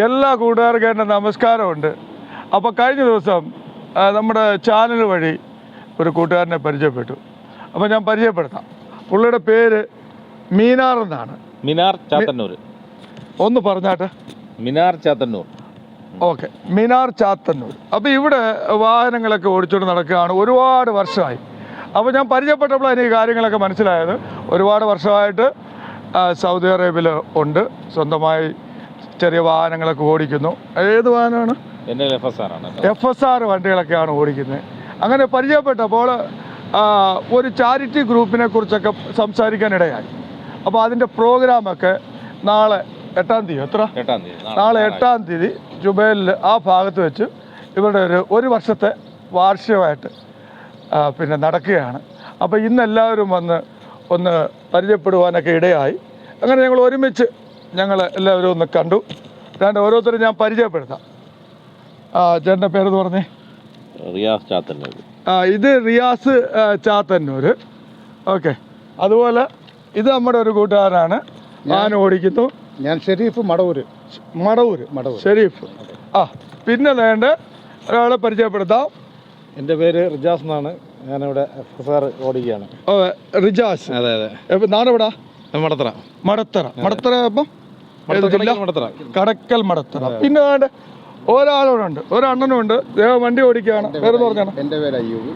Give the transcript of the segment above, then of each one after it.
എല്ലാ കൂട്ടുകാർക്കും എന്റെ നമസ്കാരമുണ്ട്. അപ്പോൾ കഴിഞ്ഞ ദിവസം നമ്മുടെ ചാനൽ വഴി ഒരു കൂട്ടുകാരനെ പരിചയപ്പെട്ടു. അപ്പോൾ ഞാൻ പരിചയപ്പെടുത്താം. പുള്ളിയുടെ പേര് മീനാർ എന്നാണ്. മിനാർ ചാത്തന്നൂർ. ഒന്ന് പറഞ്ഞാട്ടെ. മിനാർ ചാത്തന്നൂർ. ഓക്കെ മിനാർ ചാത്തന്നൂർ. അപ്പോൾ ഇവിടെ വാഹനങ്ങളൊക്കെ ഓടിച്ചുകൊണ്ട് നടക്കുകയാണ്. ഒരുപാട് വർഷമായി. അപ്പോൾ ഞാൻ പരിചയപ്പെട്ടപ്പോഴാണ് ഈ കാര്യങ്ങളൊക്കെ മനസ്സിലായത്. ഒരുപാട് വർഷമായിട്ട് സൗദി അറേബ്യയിൽ ഉണ്ട്. സ്വന്തമായി ചെറിയ വാഹനങ്ങളൊക്കെ ഓടിക്കുന്നു. ഏത് വാഹനമാണ്? എഫ് എസ് ആർ വണ്ടികളൊക്കെയാണ് ഓടിക്കുന്നത്. അങ്ങനെ പരിചയപ്പെട്ടപ്പോൾ ഒരു ചാരിറ്റി ഗ്രൂപ്പിനെ കുറിച്ചൊക്കെ സംസാരിക്കാനിടയായി. അപ്പോൾ അതിന്റെ പ്രോഗ്രാമൊക്കെ നാളെ എട്ടാം തീയതി എത്ര? എട്ടാം തീയതി നാളെ എട്ടാം തീയതി ജുബൈലിൽ ആ ഭാഗത്ത് വെച്ച് ഇവരുടെ ഒരു ഒരു വർഷത്തെ വാർഷികമായിട്ട് പിന്നെ നടക്കുകയാണ്. അപ്പോൾ ഇന്നെല്ലാവരും വന്ന് ഒന്ന് പരിചയപ്പെടുവാനൊക്കെ ഇടയായി. അങ്ങനെ ഞങ്ങൾ ഒരുമിച്ച് ഞങ്ങൾ എല്ലാവരും ഒന്ന് കണ്ടു. രണ്ട് ഓരോരുത്തരും ഞാൻ പരിചയപ്പെടുത്താം. ആ ചേട്ടന്റെ പേരെന്ന് പറഞ്ഞേ? റിയാസ് ചാത്തന്നൂർ. ആ ഇത് റിയാസ് ചാത്തന്നൂർ. ഓക്കെ. അതുപോലെ ഇത് നമ്മുടെ ഒരു കൂട്ടുകാരനാണ്. ഞാൻ ഓടിക്കുന്നു. ഞാൻ ഷെരീഫ് മടവൂര് മടവൂര് മടവൂർ. ഷെരീഫ്. ആ പിന്നെ വേണ്ട ഒരാളെ പരിചയപ്പെടുത്താം. എന്റെ പേര് റിജാസ് എന്നാണ്. ഞാനിവിടെ എഫ് എസ് ആർ ഓടിക്കുകയാണ്. ഓ, റിജാസ്. അതെ അതെ. നാടെവിടാ? മടത്തറ. മടത്തറ. മടത്തറ അപ്പം കടക്കൽ മടത്തറ. പിന്നെ വേണ്ട ഒരാളോടുണ്ട്. ഒരണ്ണനുണ്ട് വണ്ടി ഓടിക്കുകയാണ്. വേറെ പറഞ്ഞാണ്? എന്റെ പേര് അയ്യൂബ്.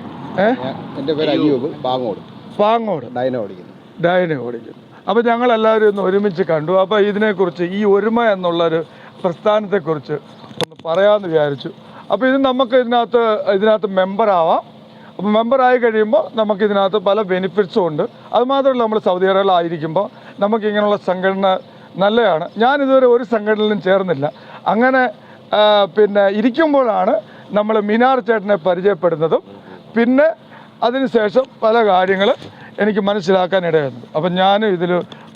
എന്റെ പേര് അയ്യൂബ്. പാങ്ങോട്. പാങ്ങോട്. ഡൈന ഓടിക്കുന്നു. ഡൈന ഓടിക്കുന്നു. അപ്പോൾ ഞങ്ങൾ എല്ലാവരും ഒന്ന് ഒരുമിച്ച് കണ്ടു. അപ്പോൾ ഇതിനെക്കുറിച്ച് ഈ ഒരുമ എന്നുള്ള എന്നുള്ളൊരു പ്രസ്ഥാനത്തെക്കുറിച്ച് ഒന്ന് പറയാമെന്ന് വിചാരിച്ചു. അപ്പോൾ ഇത് നമുക്ക് ഇതിനകത്ത് ഇതിനകത്ത് മെമ്പറാവാം അപ്പോൾ മെമ്പറായി കഴിയുമ്പോൾ നമുക്ക് ഇതിനകത്ത് പല ബെനിഫിറ്റ്സും ഉണ്ട്. അതുമാത്രമല്ല നമ്മൾ സൗദി അറേബ്യയിലായിരിക്കുമ്പോൾ നമുക്ക് ഇങ്ങനെയുള്ള സംഘടന നല്ലതാണ്. ഞാൻ ഇതുവരെ ഒരു സംഘടനയിലും ചേർന്നില്ല. അങ്ങനെ പിന്നെ ഇരിക്കുമ്പോഴാണ് നമ്മൾ മിനാർ ചേട്ടനെ പരിചയപ്പെടുന്നതും പിന്നെ അതിനുശേഷം പല കാര്യങ്ങൾ എനിക്ക് മനസ്സിലാക്കാൻ ഇടയായിരുന്നു അപ്പം ഞാനും ഇതിൽ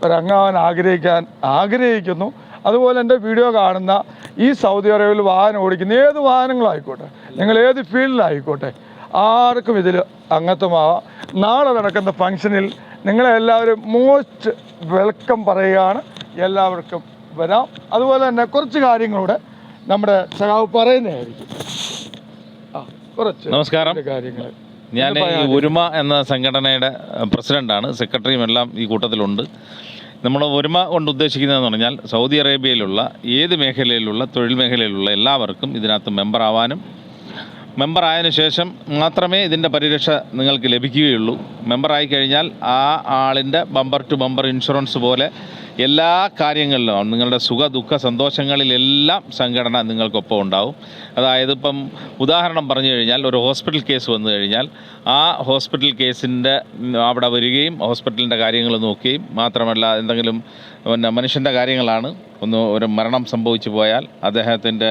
ഒരംഗമാവാൻ ആഗ്രഹിക്കാൻ ആഗ്രഹിക്കുന്നു. അതുപോലെ എന്റെ വീഡിയോ കാണുന്ന ഈ സൗദി അറേബ്യയിൽ വാഹനം ഓടിക്കുന്ന ഏത് വാഹനങ്ങളായിക്കോട്ടെ നിങ്ങൾ ഏത് ഫീൽഡിലായിക്കോട്ടെ ആർക്കും ഇതിൽ അംഗത്വമാവാം. നാളെ നടക്കുന്ന ഫംഗ്ഷനിൽ നിങ്ങളെല്ലാവരും മോസ്റ്റ് വെൽക്കം പറയുകയാണ്. എല്ലാവർക്കും വരാം. അതുപോലെ തന്നെ കുറച്ച് കാര്യങ്ങളൂടെ നമ്മുടെ സഖാവ് പറയുന്നതായിരിക്കും. ആ കുറച്ച് നമസ്കാരം. കാര്യങ്ങൾ ഞാൻ ഈ ഒരുമ എന്ന സംഘടനയുടെ പ്രസിഡന്റാണ്. സെക്രട്ടറിയും എല്ലാം ഈ കൂട്ടത്തിലുണ്ട്. നമ്മൾ ഒരുമ കൊണ്ട് ഉദ്ദേശിക്കുന്നതെന്ന് പറഞ്ഞാൽ സൗദി അറേബ്യയിലുള്ള ഏത് മേഖലയിലുള്ള തൊഴിൽ മേഖലയിലുള്ള എല്ലാവർക്കും ഇതിനകത്ത് മെമ്പറാവാനും മെമ്പറായതിനു ശേഷം മാത്രമേ ഇതിന്റെ പരിരക്ഷ നിങ്ങൾക്ക് ലഭിക്കുകയുള്ളൂ. മെമ്പറായി കഴിഞ്ഞാൽ ആ ആളിന്റെ ബമ്പർ ടു ബമ്പർ ഇൻഷുറൻസ് പോലെ എല്ലാ കാര്യങ്ങളിലും നിങ്ങളുടെ സുഖ ദുഃഖ സന്തോഷങ്ങളിലെല്ലാം സംഘടന നിങ്ങൾക്കൊപ്പം ഉണ്ടാവും. അതായത് ഇപ്പം ഉദാഹരണം പറഞ്ഞു കഴിഞ്ഞാൽ ഒരു ഹോസ്പിറ്റൽ കേസ് വന്നു കഴിഞ്ഞാൽ ആ ഹോസ്പിറ്റൽ കേസിന്റെ അവിടെ വരികയും ഹോസ്പിറ്റലിന്റെ കാര്യങ്ങൾ നോക്കുകയും മാത്രമല്ല എന്തെങ്കിലും പിന്നെ മനുഷ്യന്റെ കാര്യങ്ങളാണ്. ഒന്ന് ഒരു മരണം സംഭവിച്ചു പോയാൽ അദ്ദേഹത്തിന്റെ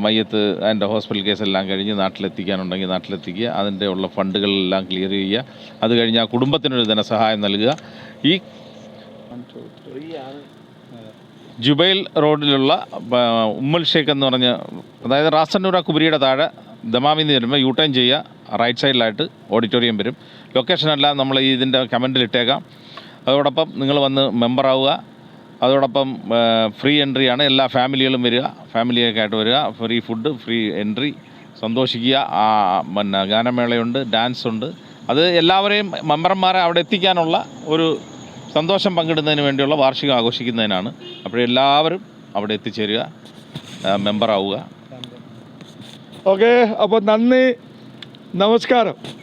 മയ്യത്ത് അതിന്റെ ഹോസ്പിറ്റൽ കേസെല്ലാം കഴിഞ്ഞ് നാട്ടിലെത്തിക്കാനുണ്ടെങ്കിൽ നാട്ടിലെത്തിക്കുക. അതിന്റെ ഉള്ള ഫണ്ടുകളെല്ലാം ക്ലിയർ ചെയ്യുക. അത് കഴിഞ്ഞ് ആ കുടുംബത്തിനൊരു ധനസഹായം നൽകുക. ഈ ജുബൈൽ റോഡിലുള്ള ഉമ്മൽ ഷേഖ് എന്ന് പറഞ്ഞ അതായത് റാസന്നൂര കുബരിയുടെ താഴെ ദമാമിന്ന് വരുമ്പോൾ യു ടേൺ ചെയ്യുക. റൈറ്റ് സൈഡിലായിട്ട് ഓഡിറ്റോറിയം വരും. ലൊക്കേഷനെല്ലാം നമ്മൾ ഇതിന്റെ കമന്റിൽ ഇട്ടേക്കാം. അതോടൊപ്പം നിങ്ങൾ വന്ന് മെമ്പറാവുക. അതോടൊപ്പം ഫ്രീ ആണ്. എല്ലാ ഫാമിലികളും വരിക. ഫാമിലിയൊക്കെ ആയിട്ട് വരിക. ഫ്രീ ഫുഡ് ഫ്രീ എൻട്രി സന്തോഷിക്കുക. പിന്നെ ഗാനമേളയുണ്ട് ഡാൻസ് ഉണ്ട് അത് എല്ലാവരെയും മെമ്പർമാരെ അവിടെ എത്തിക്കാനുള്ള ഒരു സന്തോഷം പങ്കിടുന്നതിന് വേണ്ടിയുള്ള വാർഷികം ആഘോഷിക്കുന്നതിനാണ്. അപ്പോഴെല്ലാവരും അവിടെ എത്തിച്ചേരുക മെമ്പറാവുക. ഓക്കെ അപ്പോൾ നന്ദി. നമസ്കാരം.